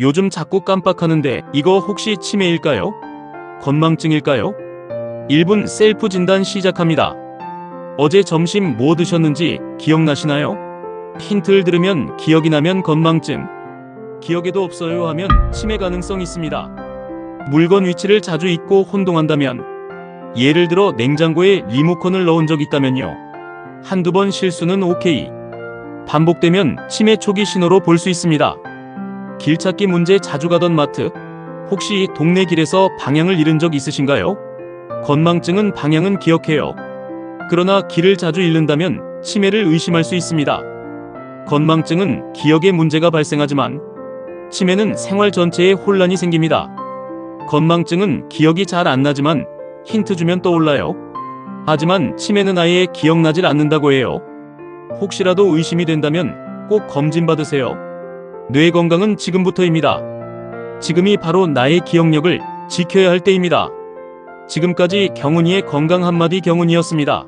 요즘 자꾸 깜빡하는데 이거 혹시 치매일까요? 건망증일까요? 1분 셀프 진단 시작합니다. 어제 점심 뭐 드셨는지 기억나시나요? 힌트를 들으면 기억이 나면 건망증, 기억에도 없어요 하면 치매 가능성 있습니다. 물건 위치를 자주 잊고 혼동한다면, 예를 들어 냉장고에 리모컨을 넣은 적 있다면요. 한두 번 실수는 오케이. 반복되면 치매 초기 신호로 볼 수 있습니다. 길 찾기 문제 자주 가던 마트, 혹시 동네 길에서 방향을 잃은 적 있으신가요? 건망증은 방향은 기억해요. 그러나 길을 자주 잃는다면 치매를 의심할 수 있습니다. 건망증은 기억에 문제가 발생하지만 치매는 생활 전체에 혼란이 생깁니다. 건망증은 기억이 잘 안 나지만 힌트 주면 떠올라요. 하지만 치매는 아예 기억나질 않는다고 해요. 혹시라도 의심이 된다면 꼭 검진 받으세요. 뇌 건강은 지금부터입니다. 지금이 바로 나의 기억력을 지켜야 할 때입니다. 지금까지 경은이의 건강 한마디 경은이었습니다.